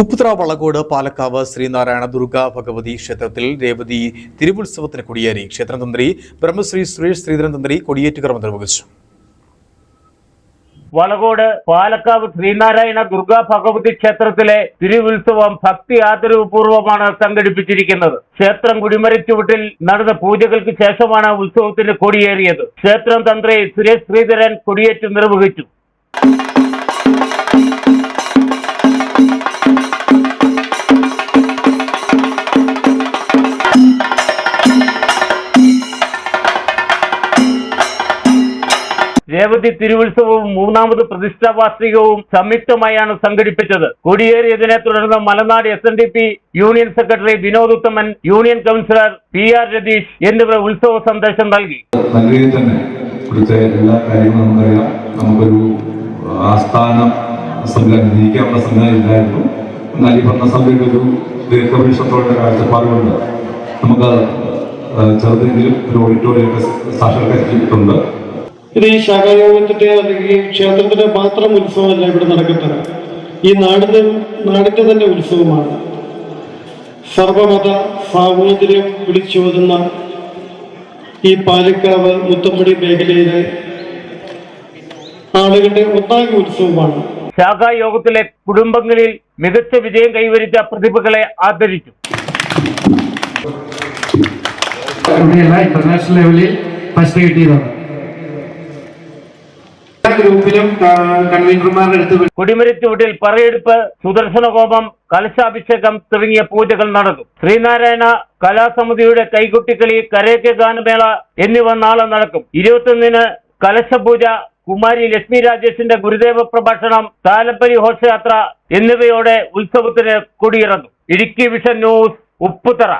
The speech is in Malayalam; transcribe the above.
ഉപ്പുത്ര വളകോട് പാലക്കാവ് ശ്രീനാരായണ ദുർഗാ ഭഗവതി ക്ഷേത്രത്തിൽ രേവതി തിരുവുത്സവത്തിന് കൊടിയേറി. ക്ഷേത്രം തന്ത്രി ബ്രഹ്മശ്രീ സുരേഷ് ശ്രീധരൻ തന്ത്രി കൊടിയേറ്റ് നിർവഹിച്ചു. വളകോട് പാലക്കാവ് ശ്രീനാരായണ ദുർഗാ ഭഗവതി ക്ഷേത്രത്തിലെ തിരുവുത്സവം ഭക്തി ആദരവപൂർവമാണ് സംഘടിപ്പിച്ചിരിക്കുന്നത്. ക്ഷേത്രം കുടിമരച്ചുവട്ടിൽ നടന്ന പൂജകൾക്ക് ശേഷമാണ് ഉത്സവത്തിന് കൊടിയേറിയത്. ക്ഷേത്രം തന്ത്രി സുരേഷ് ശ്രീധരൻ കൊടിയേറ്റ് നിർവഹിച്ചു. രേവതി തിരുവുത്സവവും മൂന്നാമത് പ്രതിഷ്ഠാ വാർഷികവും സംയുക്തമായാണ് സംഘടിപ്പിച്ചത്. കൊടിയേറിയതിനെ തുടർന്ന് Malanad S N D P union secretary Vinod Uthaman union councillor P R Ratheesh എന്നിവർ ഉത്സവ സന്ദേശം നൽകി. എല്ലാ കാര്യങ്ങളും കാഴ്ചപ്പാടുകൊണ്ട് നമുക്ക് ചെറുതെങ്കിലും ഒരു ഓഡിറ്റോറിയൊക്കെ സാക്ഷാത്കരിച്ചിട്ടുണ്ട്. ഇത് ഈ ശാഖായോഗത്തിന്റെ അല്ലെങ്കിൽ ഈ ക്ഷേത്രത്തിന്റെ മാത്രം ഉത്സവമല്ല ഇവിടെ നടക്കുന്നത് ഈ നാടിന്റെ നാടിന്റെ തന്നെ ഉത്സവമാണ്. സർവമത സാഹോദര്യം വിളിച്ചോതുന്ന ഈ പാലക്കാവ് മുത്തമ്പടി മേഖലയിലെ ആളുകളുടെ ഒന്നാകെ ഉത്സവമാണ്. ശാഖായോഗത്തിലെ കുടുംബങ്ങളിൽ മികച്ച വിജയം കൈവരിച്ച പ്രതിഭകളെ ആദരിച്ചു. ഇവിടെയല്ല ഇന്റർനാഷണൽ ലെവലിൽ ഫസ്റ്റ് കിട്ടിയതാണ്. ഗ്രൂപ്പിലും കൺവീനർമാരുടെ അടുത്ത് വിളിച്ച് കൊടിമരച്ചുവട്ടിൽ പറയെടുപ്പ് സുദർശന ഹോമം കലശാഭിഷേകം തുടങ്ങിയ പൂജകൾ നടന്നു. ശ്രീനാരായണ കലാസമിതിയുടെ കൈകൊട്ടിക്കളി കരേക്ക് ഗാനമേള എന്നിവ നാളെ നടക്കും. ഇരുപത്തൊന്നിന് കലശപൂജ കുമാരി ലക്ഷ്മി രാജേഷിന്റെ ഗുരുദേവ പ്രഭാഷണം താലപ്പരി ഘോഷയാത്ര എന്നിവയോടെ ഉത്സവത്തിന് കൊടിയിറങ്ങും. Idukki vision news Upputhara.